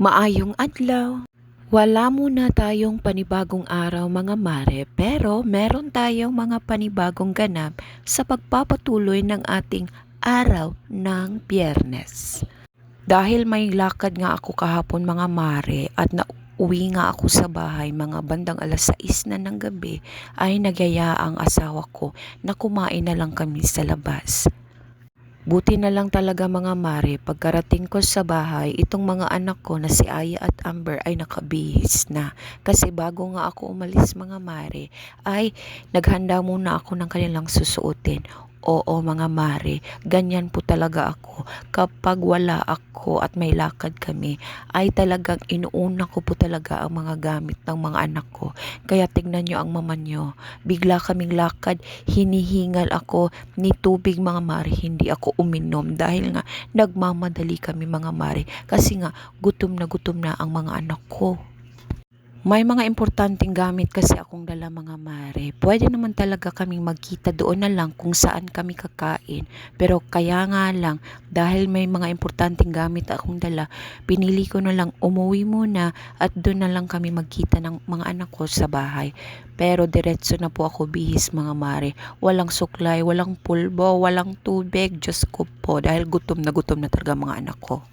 Maayong adlaw. Wala muna tayong panibagong araw mga mare, pero meron tayong mga panibagong ganap sa pagpapatuloy ng ating araw ng biyernes. Dahil may lakad nga ako kahapon mga mare at nauwi nga ako sa bahay mga bandang alas 6 na ng gabi ay nagyaya ang asawa ko na kumain na lang kami sa labas. Buti na lang talaga mga mare, pagkarating ko sa bahay, itong mga anak ko na si Aya at Amber ay nakabihis na. Kasi bago nga ako umalis mga mare, ay naghanda muna ako ng kanilang susuotin. Oo mga mare, ganyan po talaga ako. Kapag wala ako at may lakad kami, ay talagang inuuna ko po talaga ang mga gamit ng mga anak ko. Kaya tignan nyo ang mama nyo. Bigla kaming lakad, hinihingal ako ni tubig mga mare, hindi ako uminom dahil nga nagmamadali kami mga mare kasi nga gutom na gutom na ang mga anak ko. May mga importanteng gamit kasi akong dala mga mare. Pwede naman talaga kaming magkita doon na lang kung saan kami kakain. Pero kaya nga lang, dahil may mga importanteng gamit akong dala, pinili ko na lang umuwi muna at doon na lang kami magkita ng mga anak ko sa bahay. Pero diretso na po ako bihis mga mare. Walang suklay, walang pulbo, walang tubig. Diyos ko po, dahil gutom na gutom na talaga mga anak ko.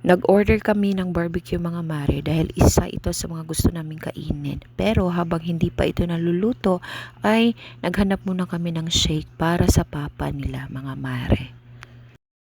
Nag-order kami ng barbecue mga mare dahil isa ito sa mga gusto naming kainin. Pero habang hindi pa ito naluluto ay naghanap muna kami ng shake para sa papa nila mga mare.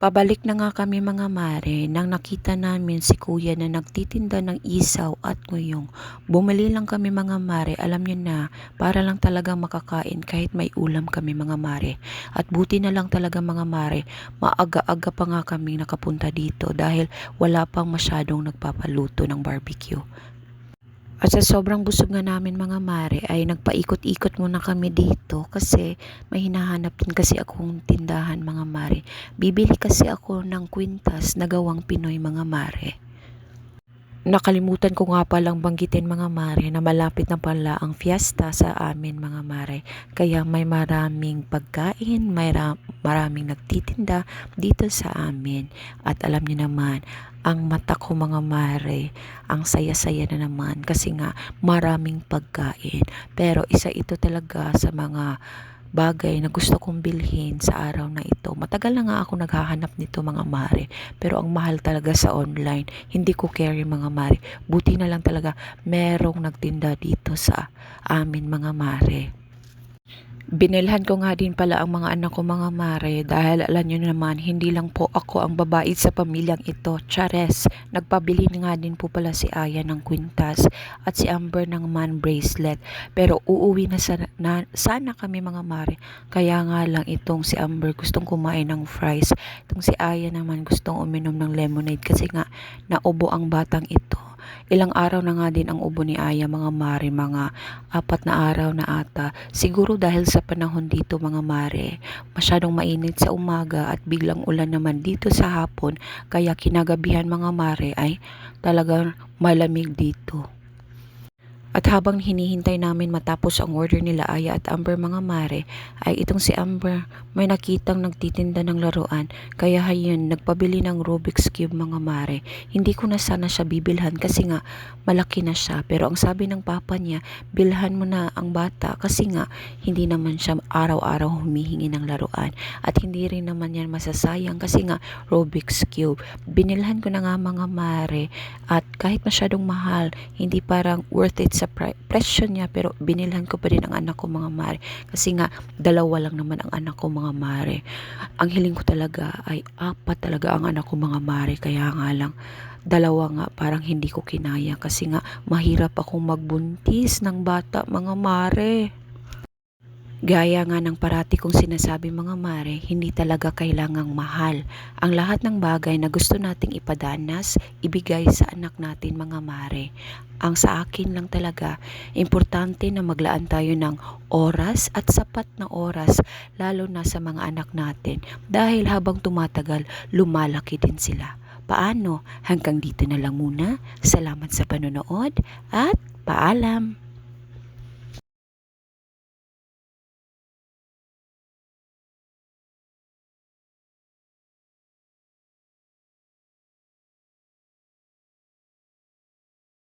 Pabalik na nga kami mga mare nang nakita namin si kuya na nagtitinda ng isaw at nguyong. Bumili lang kami mga mare, alam niyo na, para lang talaga makakain kahit may ulam kami mga mare. At buti na lang talaga mga mare, maaga-aga pa nga kami nakapunta dito dahil wala pang masyadong nagpapaluto ng barbecue. Sa sobrang busog nga namin mga mare ay nagpaikot-ikot muna kami dito kasi may hinahanap din kasi akong tindahan mga mare. Bibili kasi ako ng kwintas na gawang Pinoy mga mare. Nakalimutan ko nga palang banggitin mga mare na malapit na pala ang fiesta sa amin mga mare. Kaya may maraming pagkain, may ra- maraming nagtitinda dito sa amin. At alam niyo naman, ang mata ko mga mare, ang saya-saya na naman kasi nga maraming pagkain. Pero isa ito talaga sa mga bagay na gusto kong bilhin sa araw na ito. Matagal na nga ako naghahanap nito mga mare. Pero ang mahal talaga sa online. Hindi ko carry mga mare. Buti na lang talaga merong nagtinda dito sa amin mga mare. Binilhan ko nga din pala ang mga anak ko mga mare dahil alam nyo naman hindi lang po ako ang babae sa pamilyang ito. Chares, nagpabili nga din po pala si Aya ng kwintas at si Amber ng man bracelet. Pero uuwi na sana, na, sana kami mga mare. Kaya nga lang itong si Amber gustong kumain ng fries. Itong si Aya naman gustong uminom ng lemonade kasi nga naubo ang batang ito. Ilang araw na nga din ang ubo ni Aya mga mare, mga apat na araw na ata. Siguro dahil sa panahon dito mga mare, masyadong mainit sa umaga at biglang ulan naman dito sa hapon, kaya kinagabihan mga mare ay talagang malamig dito. At habang hinihintay namin matapos ang order nila Aya at Amber mga mare, ay itong si Amber may nakitang nagtitinda ng laruan. Kaya hayun, nagpabili ng Rubik's Cube mga mare. Hindi ko na sana siya bibilhan kasi nga malaki na siya. Pero ang sabi ng papa niya, bilhan mo na ang bata kasi nga hindi naman siya araw-araw humihingi ng laruan. At hindi rin naman yan masasayang kasi nga Rubik's Cube. Binilhan ko na nga mga mare at kahit masyadong mahal, hindi parang worth it sa pri- presyo niya pero binilhan ko pa rin ang anak ko mga mare. Kasi nga dalawa lang naman ang anak ko mga mare. Ang hiling ko talaga ay apat talaga ang anak ko mga mare. Kaya nga lang dalawa nga parang hindi ko kinaya. Kasi nga mahirap akong magbuntis ng bata mga mare Gaya nga ng parati kong sinasabi mga mare, hindi talaga kailangang mahal. Ang lahat ng bagay na gusto nating ipadanas, ibigay sa anak natin mga mare. Ang sa akin lang talaga, importante na maglaan tayo ng oras at sapat na oras, lalo na sa mga anak natin. Dahil habang tumatagal, lumalaki din sila. Paano? Hanggang dito na lang muna. Salamat sa panonood at paalam!